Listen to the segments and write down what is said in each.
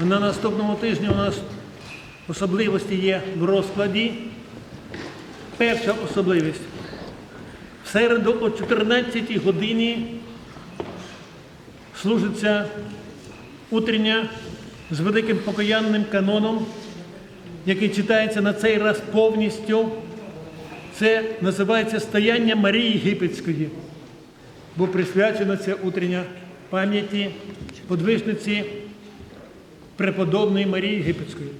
На наступному тижні у нас особливості є в розкладі. Перша особливість. В середу о 14 годині служиться утрення з великим покаянним каноном, який читається на цей раз повністю. Це називається Стояння Марії Єгипетської, бо присвячена ця утрення пам'яті подвижниці преподобної Марії Єгипетської.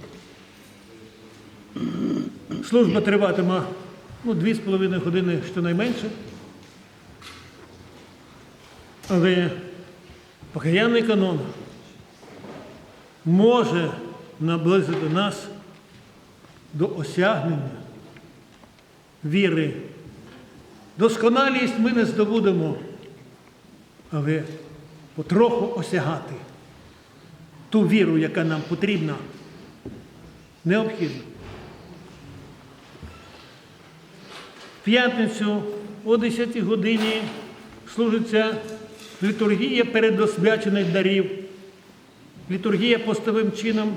Служба триватиме ну, дві з половиною години щонайменше. Але покаянний канон може наблизити нас до осягнення віри. Досконалість ми не здобудемо, але потроху осягати ту віру, яка нам потрібна, необхідна. В п'ятницю о 10 годині служиться літургія передосвячених дарів. Літургія постовим чином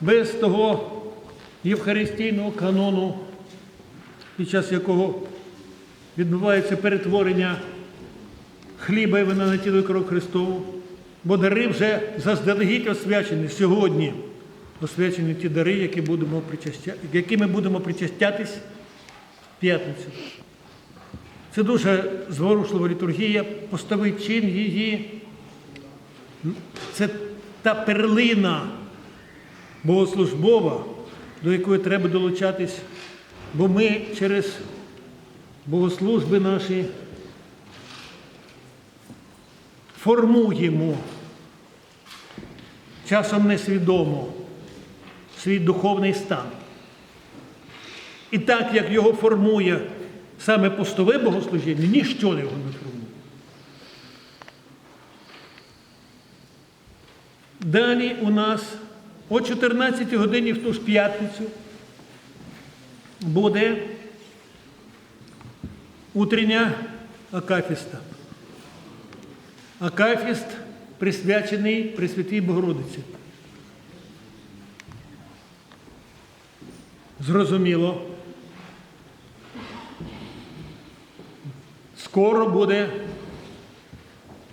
без того євхаристійного канону, під час якого відбувається перетворення хліба і вина на тіло і кров Христову, бо дари вже заздалегідь освячені сьогодні. Освячені ті дари, які, будемо які ми будемо причастятись в п'ятницю. Це дуже зворушлива літургія, постовий чин її. Це та перлина богослужбова, до якої треба долучатись, бо ми через богослужби наші формуємо часом несвідомо свій духовний стан. І так, як його формує саме постове богослужіння, ніщо його не формує. Далі у нас о 14 годині в ту ж п'ятницю буде утрення Акафіста. Акафіст присвячений Пресвятій Богородиці. Зрозуміло. Скоро буде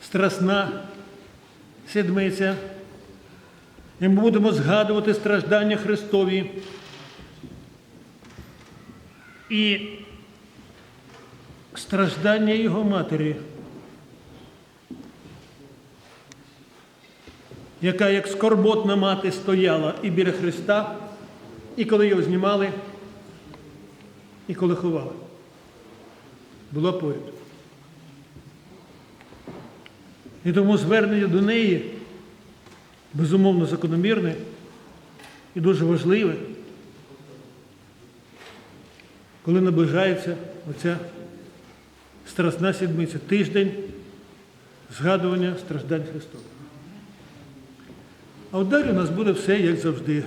страсна седмиця. І ми будемо згадувати страждання Христові. І страждання Його Матері, яка як скорботна мати стояла і біля Христа, і коли його знімали, і коли ховали. Була поряд. І тому звернення до неї безумовно закономірне і дуже важливе, коли наближається оця страсна сідмиця, тиждень згадування страждань Христових. А от далі у нас буде все, як завжди.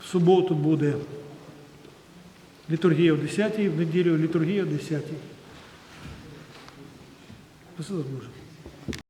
В суботу буде літургія о 10-й, в неділю літургія о 10 Спасибо Боже.